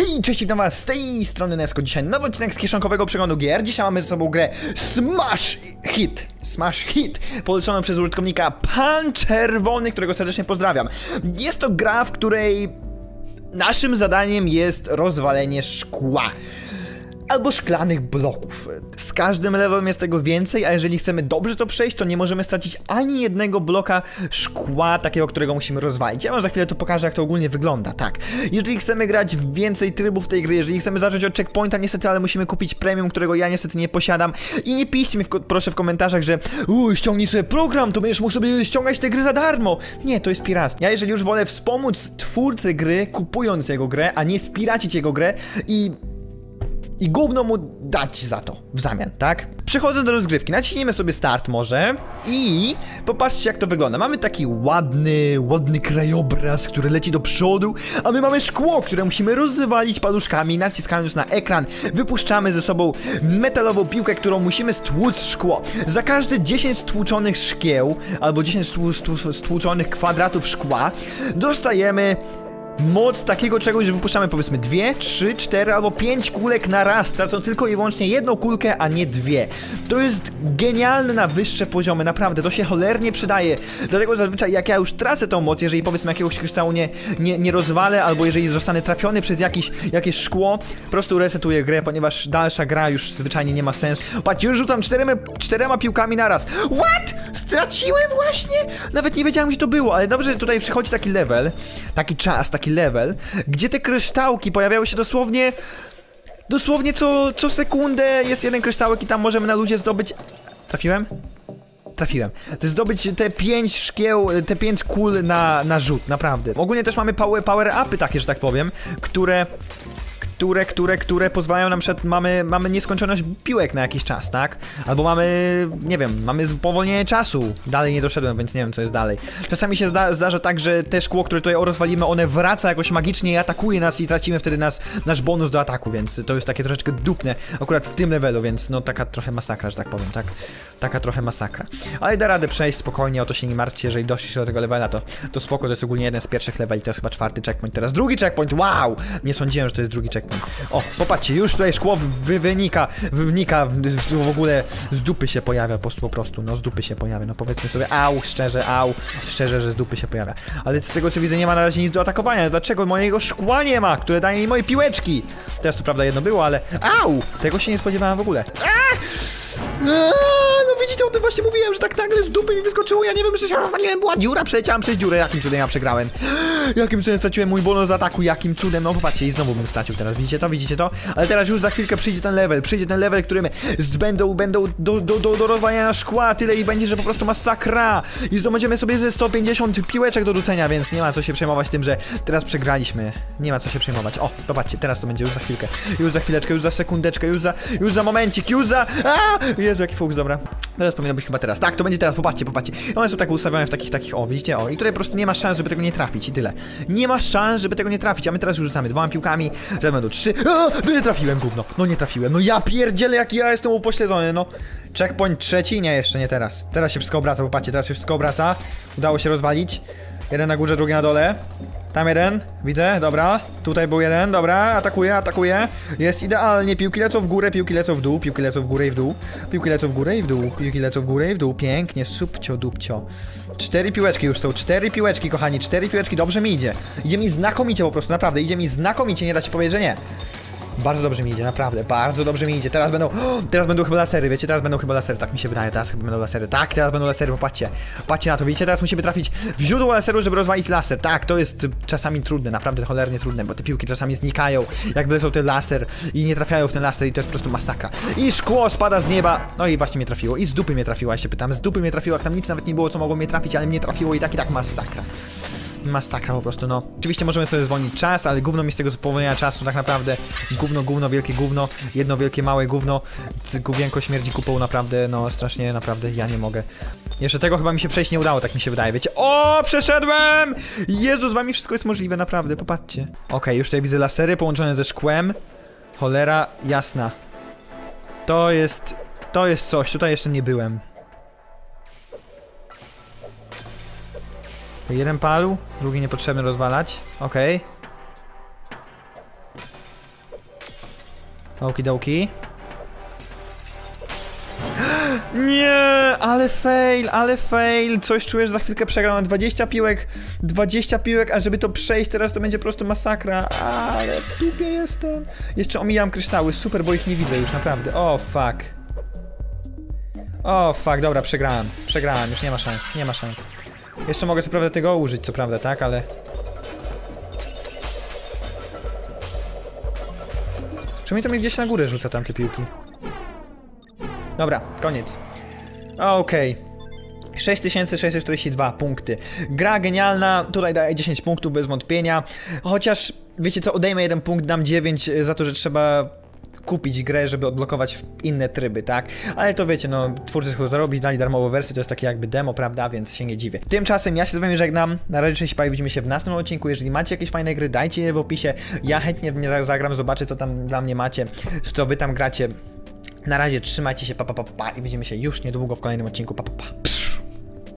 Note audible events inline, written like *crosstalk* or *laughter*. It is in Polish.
Hej, cześć, witam was z tej strony Nesko. Dzisiaj nowy odcinek z kieszonkowego przeglądu gier. Dzisiaj mamy ze sobą grę Smash Hit. Smash Hit, poleconą przez użytkownika Pan Czerwony, którego serdecznie pozdrawiam. Jest to gra, w której naszym zadaniem jest rozwalenie szkła albo szklanych bloków. Z każdym levelem jest tego więcej, a jeżeli chcemy dobrze to przejść, to nie możemy stracić ani jednego bloka szkła, takiego, którego musimy rozwalić. Ja wam za chwilę to pokażę, jak to ogólnie wygląda, tak. Jeżeli chcemy grać w więcej trybów tej gry, jeżeli chcemy zacząć od checkpointa, niestety, ale musimy kupić premium, którego ja niestety nie posiadam. I nie piszcie mi w, proszę w komentarzach, że uj, ściągnij sobie program, to będziesz mógł sobie ściągać te gry za darmo. Nie, to jest piractwo. Ja jeżeli już wolę wspomóc twórcę gry, kupując jego grę, a nie spiracić jego grę i i gówno mu dać za to w zamian, tak? Przechodząc do rozgrywki, naciśniemy sobie start może i popatrzcie jak to wygląda. Mamy taki ładny, ładny krajobraz, który leci do przodu, a my mamy szkło, które musimy rozwalić paluszkami, naciskając na ekran. Wypuszczamy ze sobą metalową piłkę, którą musimy stłuc szkło. Za każde 10 stłuczonych szkieł, albo 10 stłu, stłu, stłuczonych kwadratów szkła, dostajemy moc takiego czegoś, że wypuszczamy powiedzmy dwie, trzy, cztery albo pięć kulek na raz, tracą tylko i wyłącznie jedną kulkę, a nie dwie. To jest genialne na wyższe poziomy, naprawdę, to się cholernie przydaje. Dlatego zazwyczaj jak ja już tracę tą moc, jeżeli powiedzmy jakiegoś kryształu nie, nie, nie rozwalę, albo jeżeli zostanę trafiony przez jakiś, jakieś szkło, po prostu resetuję grę, ponieważ dalsza gra już zwyczajnie nie ma sensu. Patrzcie, już rzucam czterema, czterema piłkami naraz. What? Straciłem właśnie? Nawet nie wiedziałem, gdzie to było, ale dobrze, że tutaj przychodzi taki level, taki czas, taki level, gdzie te kryształki pojawiały się dosłownie dosłownie co, co sekundę jest jeden kryształek i tam możemy na ludzie zdobyć... Trafiłem? Trafiłem. To zdobyć te pięć szkieł, te pięć kul na, na rzut, naprawdę. Ogólnie też mamy power, power upy takie, że tak powiem, które które, które, które pozwalają nam przed, mamy, mamy nieskończoność piłek na jakiś czas, tak? Albo mamy, nie wiem, mamy spowolnienie czasu. Dalej nie doszedłem, więc nie wiem, co jest dalej. Czasami się zda, zdarza tak, że te szkło, które tutaj rozwalimy, one wraca jakoś magicznie i atakuje nas i tracimy wtedy nas, nasz bonus do ataku, więc to jest takie troszeczkę dupne akurat w tym levelu, więc no taka trochę masakra, że tak powiem, tak? Taka trochę masakra. Ale da radę przejść spokojnie, o to się nie martwcie, jeżeli doszliście do tego levela, to, to spoko, to jest ogólnie jeden z pierwszych leveli, to jest chyba czwarty checkpoint, teraz drugi checkpoint, wow! Nie sądziłem, że to jest drugi checkpoint. O, popatrzcie, już tutaj szkło wy wynika, wynika w, ogóle z dupy się pojawia po, po prostu, no z dupy się pojawia, no powiedzmy sobie, au, szczerze, au, szczerze, że z dupy się pojawia. Ale z tego co widzę nie ma na razie nic do atakowania, dlaczego mojego szkła nie ma, które daje mi moje piłeczki? Teraz co prawda jedno było, ale au, tego się nie spodziewałem w ogóle. Aaaa! Tym właśnie mówiłem, że tak nagle z dupy mi wyskoczyło, ja nie wiem, że się rozwaliłem, była dziura, przeleciałem przez dziurę, jakim cudem ja przegrałem. *gasps* Jakim cudem straciłem mój bonus ataku, jakim cudem, no popatrzcie, i znowu bym stracił teraz, widzicie to, widzicie to? Ale teraz już za chwilkę przyjdzie ten level, przyjdzie ten level, którym będą, będą do, do, do, do rozwalania szkła tyle i będzie, że po prostu masakra. I zdobędziemy sobie ze 150 piłeczek do rzucenia, więc nie ma co się przejmować tym, że teraz przegraliśmy. Nie ma co się przejmować. O, zobaczcie, teraz to będzie już za chwilkę, już za chwileczkę, już za sekundeczkę, już za, już za momencik, już za... A! Jezu, jaki fuks, dobra. Teraz powinno być chyba teraz. Tak, to będzie teraz, popatrzcie, popatrzcie. One są tak ustawione w takich, takich, o, widzicie, o. I tutaj po prostu nie ma szans, żeby tego nie trafić i tyle. Nie ma szans, żeby tego nie trafić, a my teraz już rzucamy dwoma piłkami, że będą trzy. A, nie trafiłem, gówno. No nie trafiłem. No ja pierdzielę, jaki ja jestem upośledzony, no. Checkpoint trzeci? Nie, jeszcze nie teraz. Teraz się wszystko obraca, popatrzcie, teraz się wszystko obraca. Udało się rozwalić. Jeden na górze, drugi na dole. Tam jeden, widzę, dobra. Tutaj był jeden, dobra, atakuje, atakuje. Jest idealnie, piłki lecą w górę, piłki lecą w dół, piłki lecą w górę i w dół. Piłki lecą w górę i w dół, piłki lecą w górę i w dół. Pięknie, subcio, dupcio. Cztery piłeczki już są, cztery piłeczki, kochani, cztery piłeczki, dobrze mi idzie. Idzie mi znakomicie po prostu, naprawdę, idzie mi znakomicie, nie da się powiedzieć, że nie. Bardzo dobrze mi idzie, naprawdę, bardzo dobrze mi idzie. Teraz będą, teraz będą chyba lasery, wiecie, teraz będą chyba lasery, tak mi się wydaje, teraz chyba będą lasery. Tak, teraz będą lasery, popatrzcie. Patrzcie na to, widzicie, teraz musimy trafić w źródło laseru, żeby rozwalić laser. Tak, to jest czasami trudne, naprawdę cholernie trudne, bo te piłki czasami znikają, jak wlecą ten laser i nie trafiają w ten laser i to jest po prostu masakra. I szkło spada z nieba, no i właśnie mnie trafiło. I z dupy mnie trafiło, ja się pytam, z dupy mnie trafiło, jak tam nic nawet nie było, co mogło mnie trafić, ale mnie trafiło i tak i tak masakra masakra po prostu, no. Oczywiście możemy sobie zwolnić czas, ale gówno mi z tego spowolnienia czasu tak naprawdę gówno, gówno, wielkie gówno, jedno wielkie, małe gówno, główienko śmierdzi kupą, naprawdę, no strasznie, naprawdę ja nie mogę. Jeszcze tego chyba mi się przejść nie udało, tak mi się wydaje, wiecie. O, przeszedłem! Jezu, z wami wszystko jest możliwe, naprawdę, popatrzcie. Okay, już tutaj widzę lasery połączone ze szkłem. Cholera jasna. To jest, to jest coś, tutaj jeszcze nie byłem. Jeden palu, drugi niepotrzebny rozwalać. Okej. Okay. Okidoki. *gasps* Nie, ale fail, ale fail. Coś czuję, że za chwilkę przegram na 20 piłek. 20 piłek, a żeby to przejść teraz to będzie po prostu masakra. Ale w dupie jestem. Jeszcze omijam kryształy, super, bo ich nie widzę już naprawdę. O, fuck. O, fuck, dobra, przegrałem. Przegrałem, już nie ma szans, nie ma szans. Jeszcze mogę co prawda tego użyć, co prawda, tak, ale... Przynajmniej to mnie gdzieś na górę rzuca tamte piłki. Dobra, koniec. Okej. 6642 punkty. Gra genialna, tutaj daję 10 punktów bez wątpienia. Chociaż, wiecie co, odejmę jeden punkt, dam 9 za to, że trzeba kupić grę, żeby odblokować inne tryby, tak? Ale to wiecie, no, twórcy chcą zarobić, dali darmową wersję, to jest takie jakby demo, prawda? Więc się nie dziwię. Tymczasem ja się z wami żegnam. Na razie pa, widzimy się w następnym odcinku. Jeżeli macie jakieś fajne gry, dajcie je w opisie. Ja chętnie w nie zagram, zobaczę co tam dla mnie macie, co wy tam gracie. Na razie trzymajcie się, pa pa pa pa i widzimy się już niedługo w kolejnym odcinku, pa pa pa. Psz.